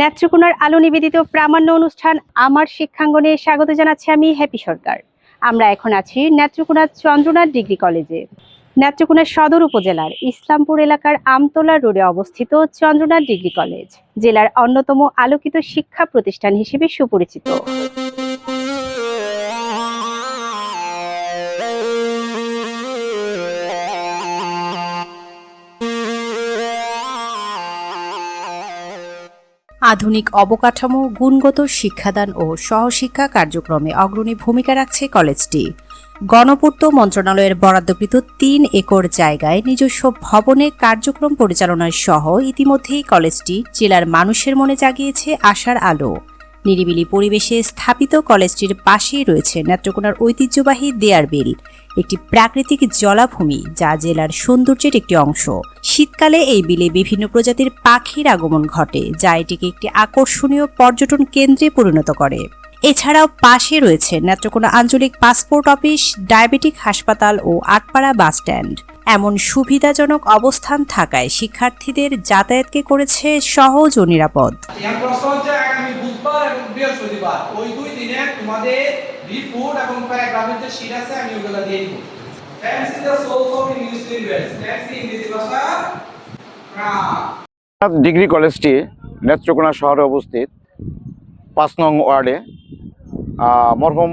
নেত্রকোনার আলো নিবেদিত প্রামাণ্য অনুষ্ঠান আমার শিক্ষাঙ্গনে স্বাগত জানাচ্ছি আমি হ্যাপি সরকার। আমরা এখন আছি নেত্রকোনা চন্দ্রনাথ ডিগ্রি কলেজে। নেত্রকোনা সদর উপজেলার ইসলামপুর এলাকার আমতলা রোডে অবস্থিত চন্দ্রনাথ ডিগ্রি কলেজ, জেলার অন্যতম আলোকিত শিক্ষা প্রতিষ্ঠান হিসেবে সুপরিচিত। আধুনিক অবকাঠামো, গুণগত শিক্ষাদান ও সহশিক্ষা কার্যক্রমে অগ্রণী ভূমিকা রাখছে কলেজটি। গণপূর্ত মন্ত্রণালয়ের বরাদ্দকৃত তিন একর জায়গায় নিজস্ব ভবনে কার্যক্রম পরিচালনার সহ ইতিমধ্যেই কলেজটি জেলার মানুষের মনে জাগিয়েছে আশার আলো। নিরিবিলি পরিবেশে স্থাপিত কলেজটির পাশেই রয়েছে নেত্রকোনার ঐতিহ্যবাহী দেয়ার বিল। একটি প্রাকৃতিক জলাভূমি যা জেলার সৌন্দর্যের একটি অংশ। শীতকালে এই বিলে বিভিন্ন প্রজাতির পাখির আগমন ঘটে, যা এটিকে একটি আকর্ষণীয় পর্যটন কেন্দ্রে পরিণত করে। এছাড়াও পাশে রয়েছে নেত্রকোনা আঞ্চলিক পাসপোর্ট অফিস, ডায়াবেটিক হাসপাতাল ও আটপাড়া বাস স্ট্যান্ড এমন সুবিধাজনক অবস্থান থাকায় শিক্ষার্থীদের যাতায়াতকে করেছে সহজ ও নিরাপদ। এখন প্রশ্ন হচ্ছে আগামী বুধবার এবং বৃহস্পতিবার ওই দুই দিনে তোমাদের রিপোর্ট এবং প্যারাগ্রাফের যে শীট আছে আমি ওগুলো দিয়ে দিব। Tense the source of English language tense ইংরেজি ভাষা? ডিগ্রি কলেজটি নেত্রকোনা শহরে অবস্থিত পাঁচ নং ওয়ার্ডে। মরহুম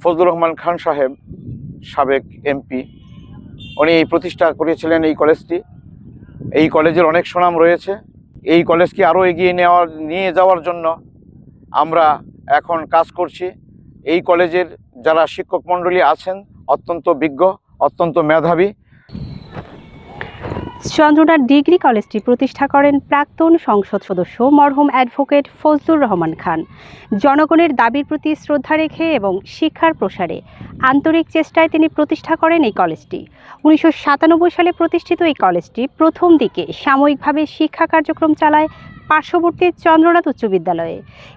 ফজলুর রহমান খান সাহেব সাবেক এমপি উনি প্রতিষ্ঠা করেছিলেন এই কলেজটি। এই কলেজের অনেক সুনাম রয়েছে। এই কলেজকে আরও এগিয়ে নেওয়ার, নিয়ে যাওয়ার জন্য আমরা এখন কাজ করছি। এই কলেজের যারা শিক্ষক মণ্ডলী আছেন, অত্যন্ত বিজ্ঞ, অত্যন্ত মেধাবী চন্দ্রনাথ ডিগ্রি কলেজটি প্রতিষ্ঠা করেন প্রাক্তন সংসদ সদস্য, মরহুম অ্যাডভোকেট ফজলুর রহমান খান। জনগণের দাবির প্রতি শ্রদ্ধা রেখে এবং শিক্ষার প্রসারে আন্তরিক চেষ্টায় তিনি প্রতিষ্ঠা করেন এই কলেজটি। উনিশশো সাতানব্বই সালে প্রতিষ্ঠিত এই কলেজটি প্রথম দিকে সাময়িকভাবে শিক্ষা কার্যক্রম চালায় পার্শ্ববর্তী চন্দ্রনাথ উচ্চ বিদ্যালয়ে।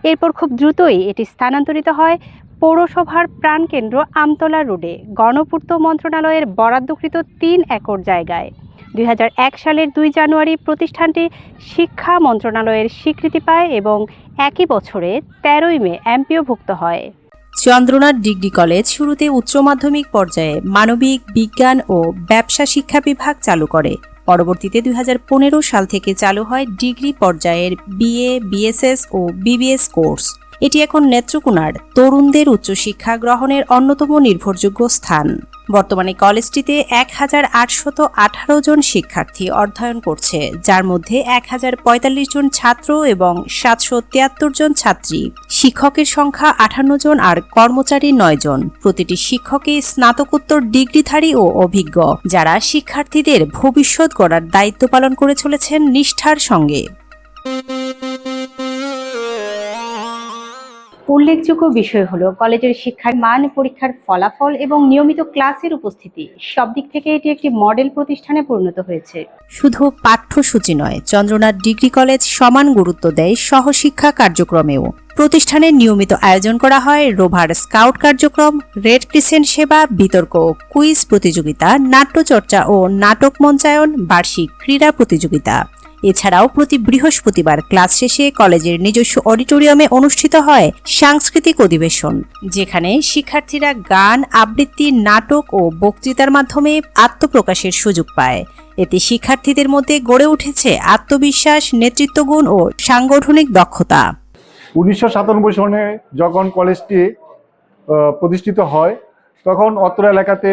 এরপর খুব দ্রুতই এটি স্থানান্তরিত হয় পৌরসভার প্রাণকেন্দ্র আমতলা রোডে, গণপূর্ত মন্ত্রণালয়ের বরাদ্দকৃত তিন একর জায়গায়। দুই হাজার এক সালের দুই জানুয়ারি প্রতিষ্ঠানটি শিক্ষা মন্ত্রণালয়ের স্বীকৃতি পায় এবং একই বছরে তেরোই মে এমপিওভুক্ত হয়। চন্দ্রনাথ ডিগ্রি কলেজ শুরুতে উচ্চ মাধ্যমিক পর্যায়ে মানবিক বিজ্ঞান ও ব্যবসা শিক্ষা বিভাগ চালু করে। পরবর্তীতে দুই হাজার পনেরো সাল থেকে চালু হয় ডিগ্রি পর্যায়ের বিএ, বিএসএস ও বিবিএস কোর্স। এটি এখন নেত্রকোনার তরুণদের উচ্চশিক্ষা গ্রহণের অন্যতম নির্ভরযোগ্য স্থান। বর্তমানে কলেজটিতে এক হাজার আটশত আঠারো জন শিক্ষার্থী অধ্যয়ন করছে, যার মধ্যে এক হাজার পঁয়তাল্লিশ জন ছাত্র এবং সাতশো তিয়াত্তর জন ছাত্রী। শিক্ষকের সংখ্যা আঠান্ন জন আর কর্মচারী নয় জন। প্রতিটি শিক্ষকই স্নাতকোত্তর ডিগ্রিধারী ও অভিজ্ঞ, যারা শিক্ষার্থীদের ভবিষ্যৎ গড়ার দায়িত্ব পালন করে চলেছেন নিষ্ঠার সঙ্গে। উল্লেখযোগ্য বিষয় হলো, কলেজের শিক্ষার মান, পরীক্ষার ফলাফল এবং নিয়মিত ক্লাসের উপস্থিতি, সব দিক থেকে এটি একটি মডেল প্রতিষ্ঠানে পরিণত হয়েছে। শুধু পাঠ্যসূচি নয়, চন্দ্রনাথ ডিগ্রি কলেজ সমান গুরুত্ব দেয় সহশিক্ষা কার্যক্রমেও। প্রতিষ্ঠানে নিয়মিত আয়োজন করা হয় রোভার স্কাউট কার্যক্রম, রেড ক্রিসেন্ট সেবা, বিতর্ক, কুইজ প্রতিযোগিতা, নাট্যচর্চা ও নাটক মঞ্চায়ন, বার্ষিক ক্রীড়া প্রতিযোগিতা। এছাড়াও প্রতি বৃহস্পতিবার ক্লাস শেষে কলেজের নিজস্ব অডিটোরিয়ামে অনুষ্ঠিত হয় সাংস্কৃতিক অধিবেশন, যেখানে শিক্ষার্থীরা গান, আবৃত্তি, নাটক ও বক্তৃতার মাধ্যমে আত্মপ্রকাশের সুযোগ পায়। এতে শিক্ষার্থীদের মধ্যে গড়ে উঠেছে আত্মবিশ্বাস, নেতৃত্বগুণ ও সাংগঠনিক দক্ষতা। উনিশশো সাতানব্বই সনে যখন কলেজটি প্রতিষ্ঠিত হয়, তখন অত্র এলাকাতে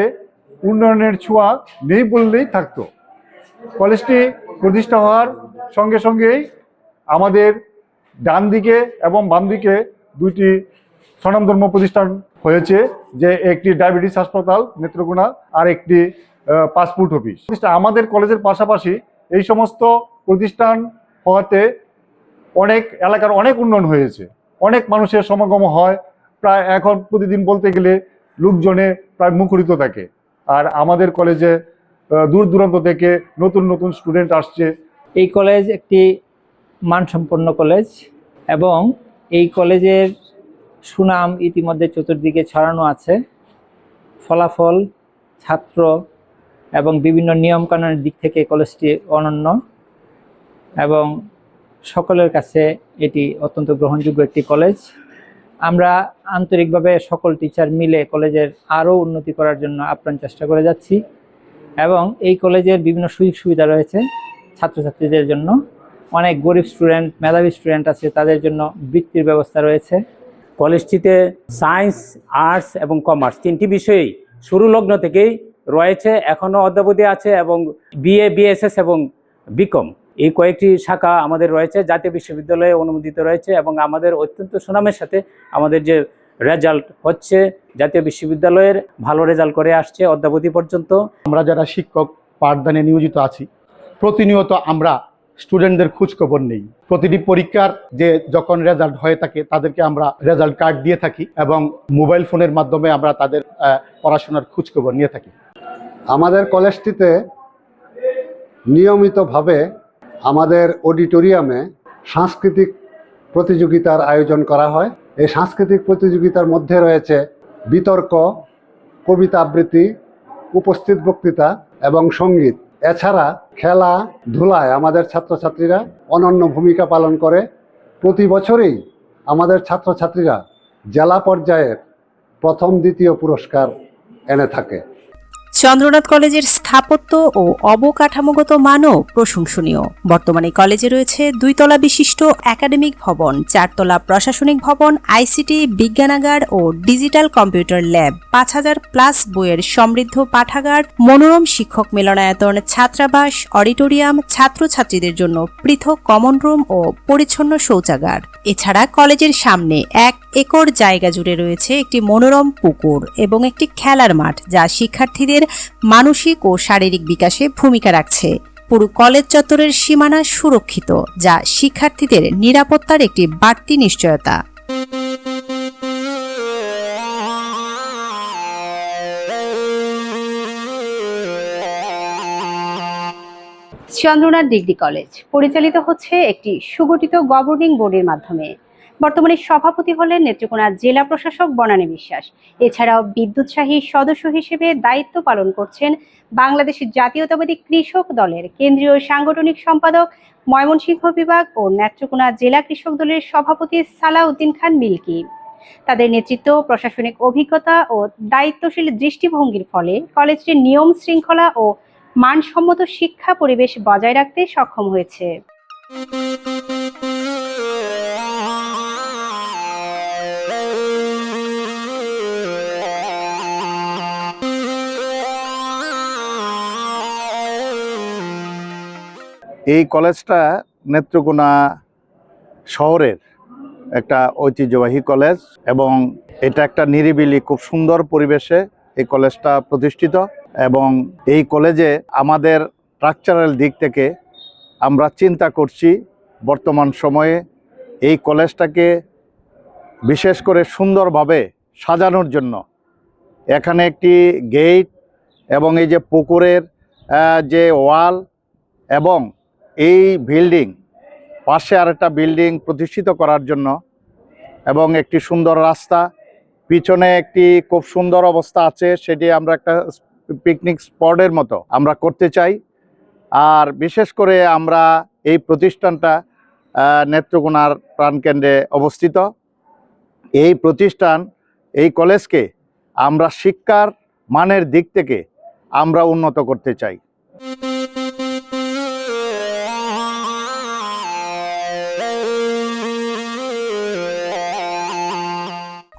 উন্নয়নের ছোঁয়া নেই বললেই থাকতো। কলেজটি প্রতিষ্ঠা হওয়ার সঙ্গে সঙ্গেই আমাদের ডান দিকে এবং বাম দিকে দুইটি স্বনামধর্ম প্রতিষ্ঠান হয়েছে, যে একটি ডায়াবেটিস হাসপাতাল, নেত্রকোনা, আর একটি পাসপোর্ট অফিস। আমাদের কলেজের পাশাপাশি এই সমস্ত প্রতিষ্ঠান হওয়াতে অনেক এলাকার অনেক উন্নয়ন হয়েছে। অনেক মানুষের সমাগম হয়। প্রায় এখন প্রতিদিন বলতে গেলে লোকজনে প্রায় মুখরিত থাকে। আর আমাদের কলেজে দূর দূরান্ত থেকে নতুন নতুন স্টুডেন্ট আসছে। এই কলেজ একটি মানসম্পন্ন কলেজ এবং এই কলেজের সুনাম ইতিমধ্যে চতুর্দিকে ছড়ানো আছে। ফলাফল ছাত্র এবং বিভিন্ন নিয়মকানুনের দিক থেকে কলেজটি অনন্য এবং সকলের কাছে এটি অত্যন্ত গ্রহণযোগ্য একটি কলেজ আমরা আন্তরিকভাবে সকল টিচার মিলে কলেজের আরও উন্নতি করার জন্য আপ্রাণ চেষ্টা করে যাচ্ছি। এবং এই কলেজের বিভিন্ন সুযোগ সুবিধা রয়েছে ছাত্রছাত্রীদের জন্য। অনেক গরিব স্টুডেন্ট মেধাবী স্টুডেন্ট আছে, তাদের জন্য বৃত্তির ব্যবস্থা রয়েছে। কলেজটিতে সায়েন্স আর্টস এবং কমার্স তিনটি বিষয়েই শুরু লগ্ন থেকেই রয়েছে এখনও অদ্যাবধি আছে এবং বিএ বিএসএস এবং বিকম এই কয়েকটি শাখা আমাদের রয়েছে, জাতীয় বিশ্ববিদ্যালয়ে অনুমোদিত রয়েছে এবং আমাদের অত্যন্ত সুনামের সাথে আমাদের যে রেজাল্ট হচ্ছে। জাতীয় বিশ্ববিদ্যালয়ের ভালো রেজাল্ট করে আসছে অদ্যাবধি পর্যন্ত। আমরা যারা শিক্ষক পাঠদানে নিয়োজিত আছি প্রতিনিয়ত আমরা স্টুডেন্টদের খোঁজখবর নেই। প্রতিটি পরীক্ষার যে যখন রেজাল্ট হয়ে থাকে তাদেরকে আমরা রেজাল্ট কার্ড দিয়ে থাকি এবং মোবাইল ফোনের মাধ্যমে আমরা তাদের পড়াশোনার খোঁজখবর নিয়ে থাকি। আমাদের কলেজটিতে নিয়মিতভাবে আমাদের অডিটোরিয়ামে সাংস্কৃতিক প্রতিযোগিতার আয়োজন করা হয়। এই সাংস্কৃতিক প্রতিযোগিতার মধ্যে রয়েছে বিতর্ক, কবিতা আবৃত্তি, উপস্থিত বক্তৃতা এবং সংগীত। এছাড়া খেলা, ধুলায় আমাদের ছাত্রছাত্রীরা অনন্য ভূমিকা পালন করে। প্রতি বছরেই আমাদের ছাত্রছাত্রীরা জেলা পর্যায়ের প্রথম, দ্বিতীয় পুরস্কার এনে থাকে। চন্দ্রনাথ কলেজের স্থাপত্য ও অবকাঠামোগত মানও প্রশংসনীয়। বর্তমানে কলেজে রয়েছে দুইতলা বিশিষ্ট একাডেমিক ভবন, চারতলা প্রশাসনিক ভবন, আইসিটি, বিজ্ঞানাগার ও ডিজিটাল কম্পিউটার ল্যাব পাঁচ হাজার প্লাস বইয়ের সমৃদ্ধ পাঠাগার, মনোরম শিক্ষক মিলনায়তন ছাত্রাবাস, অডিটোরিয়াম, ছাত্রছাত্রীদের জন্য পৃথক কমন রুম ও পরিচ্ছন্ন শৌচাগার। এছাড়া কলেজের সামনে এক একর জায়গা জুড়ে রয়েছে একটি মনোরম পুকুর এবং একটি খেলার মাঠ, যা শিক্ষার্থীদের মানসিক ও শারীরিক বিকাশে ভূমিকা রাখছে। পুরো কলেজ চত্বরের সীমানা সুরক্ষিত, যা শিক্ষার্থীদের নিরাপত্তার একটি বাড়তি নিশ্চয়তা। চন্দ্রনাথ ডিগ্রি কলেজ, পরিচালিত হচ্ছে একটি সুগঠিত গভর্নিং বোর্ডের মাধ্যমে। বর্তমানে সভাপতি হলেন নেত্রকোনা জেলা প্রশাসক বনানী বিশ্বাস। এছাড়াও বিদ্যুৎসাহী সদস্য হিসেবে দায়িত্ব পালন করছেন বাংলাদেশের জাতীয়তাবাদী কৃষক দলের কেন্দ্রীয় সাংগঠনিক সম্পাদক ময়মনসিংহ বিভাগ ও নেত্রকোনা জেলা কৃষক দলের সভাপতি সালাউদ্দিন খান মিল্কি। তাদের নেতৃত্ব, প্রশাসনিক অভিজ্ঞতা ও দায়িত্বশীল দৃষ্টিভঙ্গির ফলে কলেজটির নিয়ম শৃঙ্খলা ও মানসম্মত শিক্ষা পরিবেশ বজায় রাখতে সক্ষম হয়েছে। এই কলেজটা নেত্রকোনা শহরের একটা ঐতিহ্যবাহী কলেজ এবং এটা একটা নিরিবিলি, খুব সুন্দর পরিবেশে এই কলেজটা প্রতিষ্ঠিত এবং এই কলেজে আমাদের স্ট্রাকচারাল দিক থেকে আমরা চিন্তা করছি বর্তমান সময়ে এই কলেজটাকে বিশেষ করে সুন্দরভাবে সাজানোর জন্য। এখানে একটি গেট এবং এই যে পুকুরের যে ওয়াল এবং এই বিল্ডিং পাশে আরেকটা বিল্ডিং প্রতিষ্ঠিত করার জন্য এবং একটি সুন্দর রাস্তা। পিছনে একটি খুব সুন্দর অবস্থা আছে, সেটি আমরা একটা পিকনিক স্পটের মতো আমরা করতে চাই। আর বিশেষ করে আমরা এই প্রতিষ্ঠানটা নেত্রকোনার প্রাণকেন্দ্রে অবস্থিত। এই প্রতিষ্ঠান, এই কলেজকে আমরা শিক্ষার মানের দিক থেকে আমরা উন্নত করতে চাই।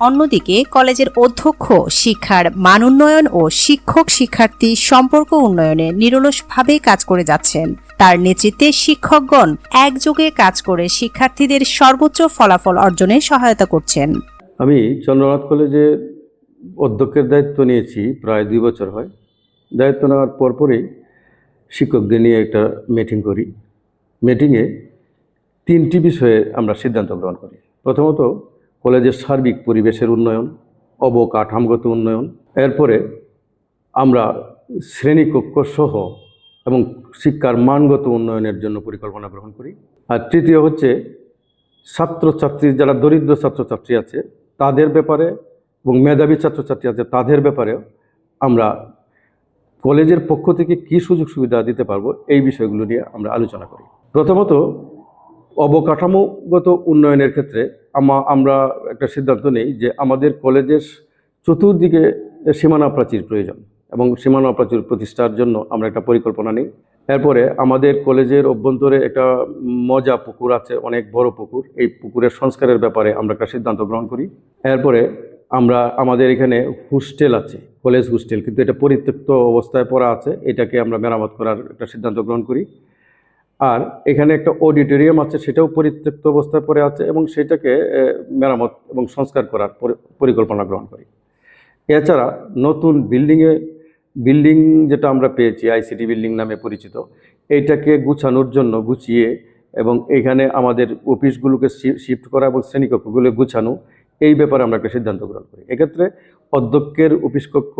অন্যদিকে কলেজের অধ্যক্ষ, শিক্ষার মান উন্নয়ন ও শিক্ষক শিক্ষার্থী সম্পর্ক উন্নয়নে নিরলসভাবে কাজ করে যাচ্ছেন। তার নেতৃত্বে শিক্ষকগণ একযোগে কাজ করে শিক্ষার্থীদের সর্বোচ্চ ফলাফল অর্জনে সহায়তা করছেন। আমি চন্দ্রনাথ কলেজে অধ্যক্ষের দায়িত্ব নিয়েছি, প্রায় দুই বছর হয়। দায়িত্ব নেওয়ার পরপরই শিক্ষকদের নিয়ে একটা মিটিং করি। মিটিংয়ে তিনটি বিষয়ে আমরা সিদ্ধান্ত গ্রহণ করি। প্রথমত কলেজের সার্বিক পরিবেশের উন্নয়ন, অবকাঠামোগত উন্নয়ন, এরপরে আমরা শ্রেণীকক্ষসহ এবং শিক্ষার মানগত উন্নয়নের জন্য পরিকল্পনা গ্রহণ করি। আর তৃতীয় হচ্ছে ছাত্রছাত্রী, যারা দরিদ্র ছাত্রছাত্রী আছে, তাদের ব্যাপারে এবং মেধাবী ছাত্রছাত্রী আছে, তাদের ব্যাপারেও আমরা কলেজের পক্ষ থেকে কী সুযোগ সুবিধা দিতে পারব, এই বিষয়গুলো নিয়ে আমরা আলোচনা করি। প্রথমত অবকাঠামোগত উন্নয়নের ক্ষেত্রে আমরা একটা সিদ্ধান্ত নেই যে আমাদের কলেজের চতুর্দিকে সীমানা প্রাচীর প্রয়োজন এবং সীমানা প্রাচীর প্রতিষ্ঠার জন্য আমরা একটা পরিকল্পনা নিই। এরপরে আমাদের কলেজের অভ্যন্তরে একটা মজা পুকুর আছে, অনেক বড় পুকুর। এই পুকুরের সংস্কারের ব্যাপারে আমরা একটা সিদ্ধান্ত গ্রহণ করি। এরপরে আমরা, আমাদের এখানে হোস্টেল আছে, কলেজ হোস্টেল, কিন্তু এটা পরিত্যক্ত অবস্থায় পড়া আছে। এটাকে আমরা মেরামত করার একটা সিদ্ধান্ত গ্রহণ করি। আর এখানে একটা অডিটোরিয়াম আছে, সেটাও পরিত্যক্ত অবস্থায় পড়ে আছে এবং সেটাকে মেরামত এবং সংস্কার করার পরি- পরিকল্পনা গ্রহণ করি। এছাড়া নতুন বিল্ডিংয়ে বিল্ডিং যেটা আমরা পেয়েছি আইসিটি বিল্ডিং নামে পরিচিত, এইটাকে গুছানোর জন্য গুছিয়ে এবং এখানে আমাদের অফিসগুলোকে শিফট করা এবং শ্রেণীকক্ষগুলো গুছানো, এই ব্যাপারে আমরা একটা সিদ্ধান্ত গ্রহণ করি। এক্ষেত্রে অধ্যক্ষের অফিস কক্ষ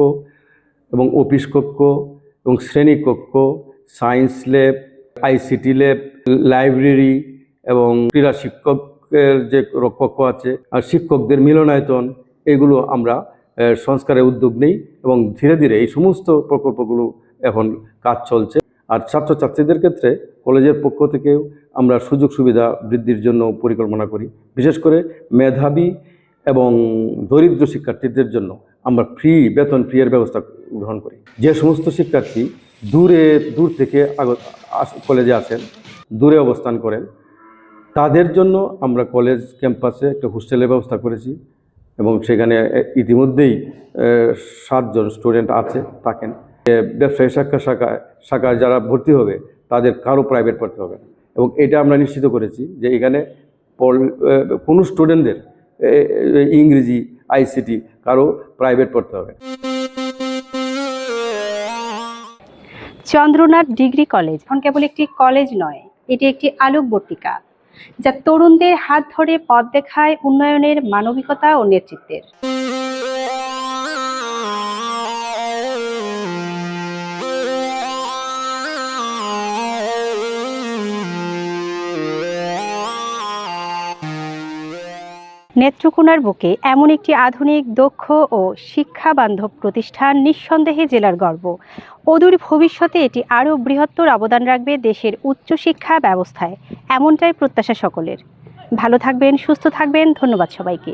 এবং অফিস কক্ষ এবং শ্রেণীকক্ষ science lab ICT lab library এবং ক্রীড়া শিক্ষকের যে কক্ষ আছে, আর শিক্ষকদের মিলনায়তন, এগুলো আমরা সংস্কারের উদ্যোগ নেই এবং ধীরে ধীরে এই সমস্ত প্রকল্পগুলো এখন কাজ চলছে। আর ছাত্রছাত্রীদের ক্ষেত্রে কলেজের পক্ষ থেকেও আমরা সুযোগ সুবিধা বৃদ্ধির জন্য পরিকল্পনা করি। বিশেষ করে মেধাবী এবং দরিদ্র শিক্ষার্থীদের জন্য আমরা ফ্রি বেতন ফ্রি এর ব্যবস্থা গ্রহণ করি। যে সমস্ত শিক্ষার্থী দূরে, দূর থেকে আগত কলেজে আসেন, দূরে অবস্থান করেন। তাদের জন্য আমরা কলেজ ক্যাম্পাসে একটা হোস্টেলের ব্যবস্থা করেছি এবং সেখানে ইতিমধ্যেই সাতজন স্টুডেন্ট আছে, থাকেন। ব্যবসায়ী শাখা শাখায় শাখায় যারা ভর্তি হবে, তাদের কারও প্রাইভেট পড়তে হবে না। এবং এটা আমরা নিশ্চিত করেছি যে এখানে কোনো স্টুডেন্টদের ইংরেজি, আইসিটি কারও প্রাইভেট পড়তে হবে চন্দ্রনাথ ডিগ্রি কলেজ। এখন কেবল একটি কলেজ নয়, এটি একটি আলোকবর্তিকা, যা তরুণদের হাত ধরে পথ দেখায় উন্নয়নের মানবিকতা ও নেতৃত্বের। নেত্রকোনার বুকে এমন একটি আধুনিক, দক্ষ ও শিক্ষা বান্ধব প্রতিষ্ঠান নিঃসন্দেহে জেলার গর্ব। অদূর ভবিষ্যতে এটি আরও বৃহত্তর অবদান রাখবে দেশের উচ্চশিক্ষা ব্যবস্থায়, এমনটাই প্রত্যাশা সকলের। ভালো থাকবেন, সুস্থ থাকবেন, ধন্যবাদ সবাইকে।